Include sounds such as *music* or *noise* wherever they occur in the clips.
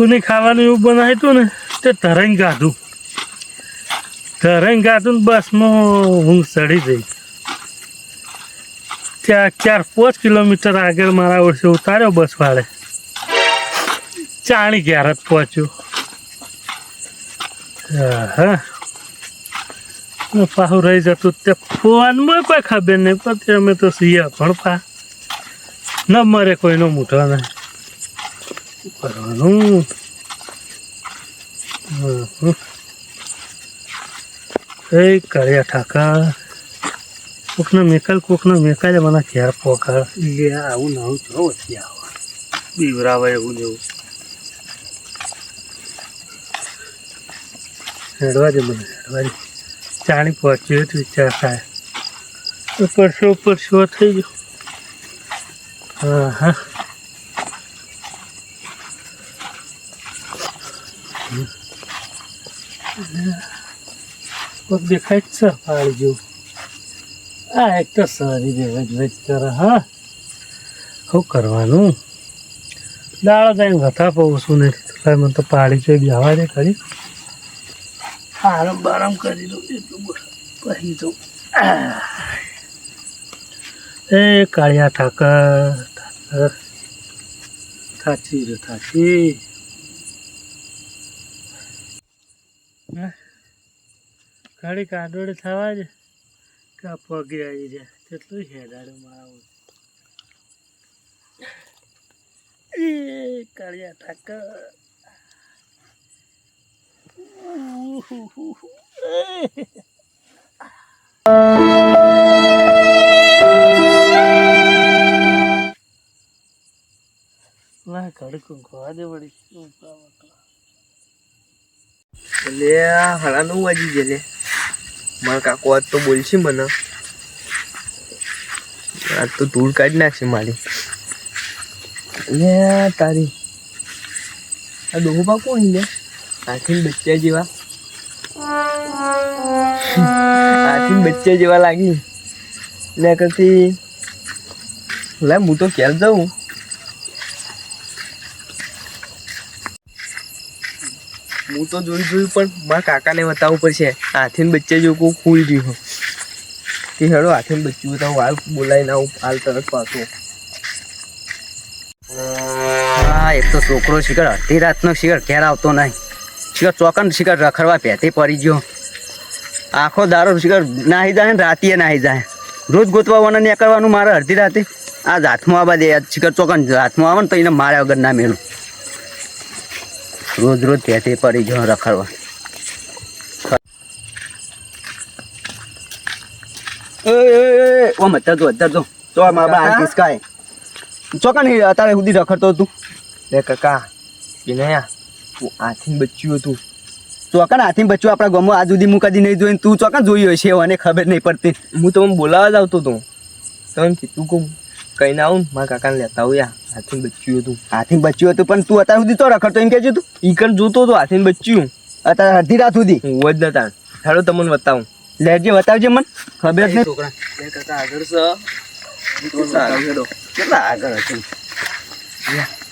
કોને ખાવાનું એવું બનાવ્યું ને, તે તરાઈને કાઢું તરાઈને કાઢું બસમાં હું ચડી જઈ ત્યાં ચાર પાંચ કિલોમીટર આગળ મારા વર્ષે ઉતાર્યો બસ વાળે. ચાણી ક્યાર જ પહોંચ્યો. હા પાહું રહી જતું તે ફોનમાં કોઈ ખબર નહીં પછી અમે તો સીએ પણ પા. ન મરે કોઈનો મૂઠો નહીં. શું કરવાનું. એ કર્યા ઠાકર. કોકને મેકલ, કોકને મેકાલે, મને ઘેર પોકાળ એ આવું ને આવું જો વચ્ચે આવો. બીવરાવે એવું ને એવું. હેડવા દે મને, હેડવા દે. ચાણી પહોંચ્યો તો વિચાર થાય. ઉપરશો ઉપરશો થઈ ગયો. હા હા. કોક દેખાય છે પાડી જેવું આ એક તો સારી વેજ વેજ કરે, હા? શું કરવાનું? દાળ જાય વથા છું ને એટલે મને તો પાડી છે બેહવા દે ખરી આરામ બારામ કરી દઉં, એટલું પછી તો એ કાળિયા ઠાકર ઠાકર. થાચી રે થાચી ઘડી કાદોડ થવા જ કા પગે આવી જાય કેટલું હેડાડે મારું કાળિયા ઠાકર. ના ઘડી કુંકવા દે વળી. શું એટલે આ હાડા નવ વાગી ગયા લે. મારા કાકો આજ તો બોલશે મને. આજ તો ધૂળ કાઢી નાખશે મારી. લે તારી. આ ડોહા કોણ લે હાથી બચ્ચા જેવા. હાથી બચ્ચા જેવા લાગી. લે કરતી. લે, હું તો ક્યારે જાઉં. હું તો જોઈ જોયું, પણ મારા કાકાને બતાવવું પડશે. હાથીને બચ્ચે જો કોઈ ખુલ રહ્યું કે હેડો, હાથીને બચ્ચું બતાવું હાલ બોલાવીને આવું, હાલ તરત પાછું. હા, એક તો છોકરો શિખર અડધી રાતનો શિખર ઘેર આવતો નહીં. શિખર ચોકન શિખર રખડવા પહેતી પડી ગયો. આખો દારો શિખર નાહી જાય ને રાતીએ નાહી જાય. રોજ ગોતવા ને કરવાનું મારે અડધી રાતે. આજ હાથમાં આવવા દે શિખર ચોકન હાથમાં આવે ને તો એને માર્યા વગર ના મેળું રોજ રોજ ત્યાંથી પડી ગયો રખડવા. અત્યારે જો અત્યારે જો. તો અત્યારે સુધી રખડતો હતું. લે કાકા વિનયા તું હાથીને બચ્ચું હતું. ચોકન હાથી બચ્યું? આપણા ગામમાં આજ સુધી નહીં જોઈને તું ચોકન જોયું હશે? અને ખબર નહીં પડતી. હું તમને બોલાવવા જ આવતો હતો. તમે કીધું કહું કઈ ના આવું મારા કાકાને લેતા આવું યા હાથી બચ્યું હતું. હાથી બચ્યું હતું? પણ તું અત્યાર સુધી તો રખડતો એમ કહેજો તું. ઈ કણ જોતો હતો હાથી બચ્ચું અત્યારે અડધી રાત સુધી. હું જ નતા હેડો તમને બતાવું. લેજે બતાવજે મને. ખબર જ નહીં છોકરા. કાકા આગળ છે. સારું. હેડો. કેટલા આગળ હતું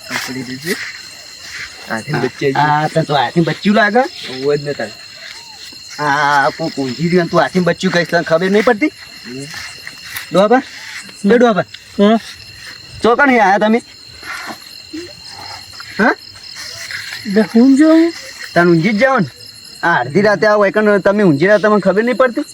પકડી દીધી હાથીને બચ્ચે હા તો લાગે? હું જ નતા હા કોઈ ઊંઘી રહ્યું તું આથી બચ્ચું કહીશ તને ખબર નહીં પડતી? ડોબા બે ડોબા હા? ચોકન હે આયા તમે? હા? હું જાઉં તને ઊંઘી જ જાઓ ને. આ અડધી રાતે આવો એકન તમે ઊંઘી રહ્યા તમને ખબર નહીં પડતી?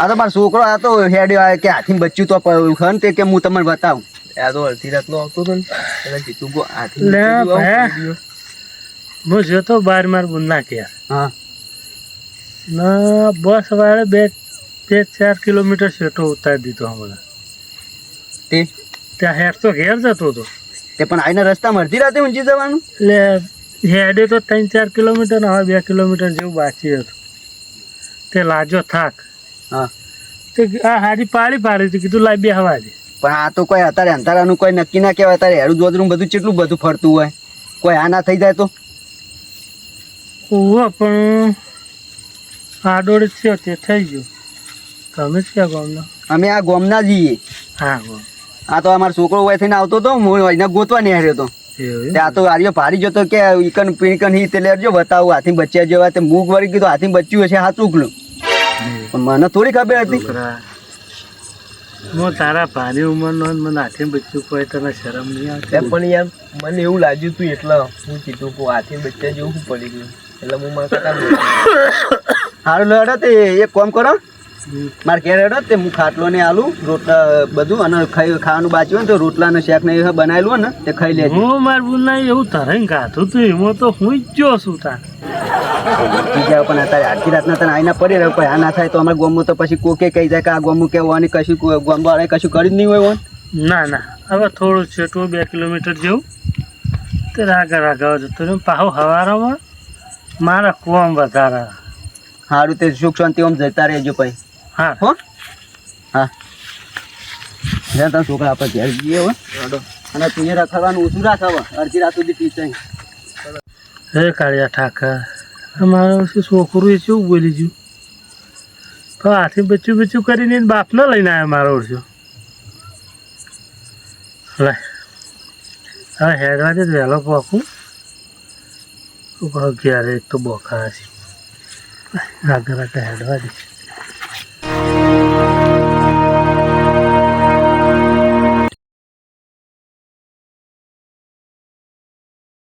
આ તો મારો છોકરો આ તો હેડ કે હાથી બચ્યું તો ખન તે કે હું તમને બતાવું. આ તો અડધી રાતનો આવતો હતો ને. એટલે કીધું ગો હાથી. હું જતો બાર માર બુન નાખ્યા. હા. ના બસ વાળે બે બે ચાર કિલોમીટર શેટો ઉતારી દીધો હમણાં. તે ત્યાં હેડ તો ઘેર જતો હતો. તે પણ આઈને રસ્તામાં અડધી રાતે ઊંચી જવાનું? એટલે હેડે તો ત્રણ ચાર કિલોમીટર હવે બે કિલોમીટર જેવું બાકી હતું. તે લાજો થાક. હા. તે આ હારી પાડી પાડી હતી કીધું લાવી બે હવા દે. પણ આ તો કોઈ અત્યારે અંધારાનું કોઈ નક્કી ના કહેવાય અત્યારે હેડું જોદરું બધું કેટલું બધું ફરતું હોય. કોઈ આ ના થઈ જાય તો? ઓહો પણ આડોડ થયો તે થઈ ગયું. તમે ક્યાં ગામના? અમે આ ગોમના જઈએ હા ગો આ તો અમારો છોકરો હોય થઈને આવતો હતો હું એને ગોતવા નહીં હાર્યો હતો એવું તો આર્યો ભારી જતો કે ઈકન પીણકન હી તે લેજો બતાવું હાથી બચ્યા જેવા તે મૂક વળી કીધું હાથી બચ્યું હશે હાથ ઉકલું પણ મને થોડી ખબર હતી. હું તારા પાની ઉંમરનો ને મને હાથી બચ્યું કોઈ તને શરમ નહીં આવતી? પણ યાર મને એવું લાગ્યું તું એટલે હું કીધું કે હાથી બચ્યા જેવું પડી ગયું? એટલે હું મારા સારું *coughs* લડો તે એક કામ કરો. મારે ઘેર હેડો તે હું ખાટલો ને આલું રોટલા બધું અને ખાઈ ખાવાનું બાચ્યું હોય ને તો રોટલા ને શાક ને એ બનાવેલું હોય ને તે ખાઈ લે હું માર બુના એવું તરંગ ખાતું તું એમાં તો હું જ જો છું તાર. જાવ પણ અત્યારે આખી રાતના તને આઈના પડી રહ્યો પણ આ ના થાય તો અમારા ગોમમાં તો પછી કોકે કહી જાય કે આ ગોમું કેવું કશું ગોમવાળાએ કશું કરી જ નહીં હોય ના ના હવે થોડું છેટું બે કિલોમીટર જેવું. તે રાગા રાગા જતો રહ્યો. પાહો હવારામાં મારા કોમ વધારા. સારું તે સુખ શાંતિ આમ જતા રહેજો પછી હા. હો? હા. જ્યાં છોકરા આપણે ઘેર જઈએ હોય અને તું એ રખડવાનું ઓછું રાખ. અડધી રાત સુધી ટીચાઈ હે કાળિયા ઠાકર. અમારું શું છોકરું એ શું બોલી ગયું? તો હાથી બચ્ચું બચ્ચું કરીને બાપ બાપને લઈને આવ્યો મારો ઓછો લે. હવે હેડવા દે વહેલો પોકું. શું એક તો બોખા છે. રાતે રાતે હેડવા દે.